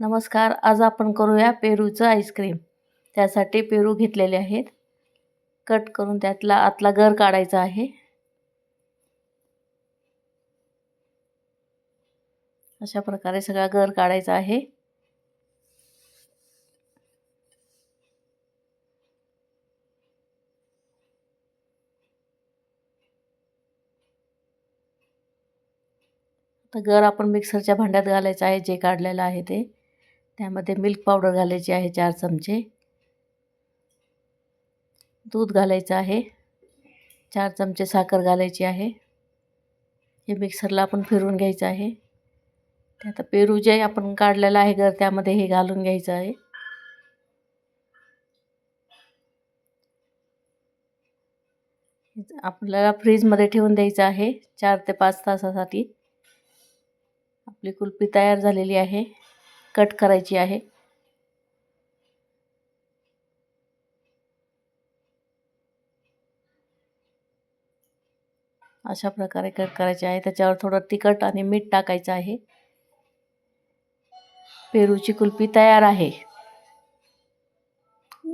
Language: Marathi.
नमस्कार आज आपण करूया पेरूचं आईस्क्रीम त्यासाठी पेरू घेतलेले आहेत. कट करून त्यातला आतला गर काढायचा आहे. अशा प्रकारे सगळा गर काढायचा आहे. तर गर आपण मिक्सरच्या भांड्यात घालायचं आहे जे काढलेलं आहे ते. त्यामध्ये मिल्क पावडर घालायची आहे चार चमचे. दूध घालायचं आहे. चार चमचे साखर घालायची आहे. हे मिक्सरला आपण फिरवून घ्यायचं आहे. ते आता पेरू जे आपण काढलेलं आहे घर त्यामध्ये हे घालून घ्यायचं आहे. आपल्याला फ्रीजमध्ये ठेवून द्यायचं आहे चार ते पाच तासासाठी. आपली कुल्फी तयार झालेली आहे. कट करायची आहे. अशा प्रकारे कट करायचे आहे. त्याच्यावर थोडं तिखट आणि मीठ टाकायचं आहे. पेरूची कुल्फी तयार आहे.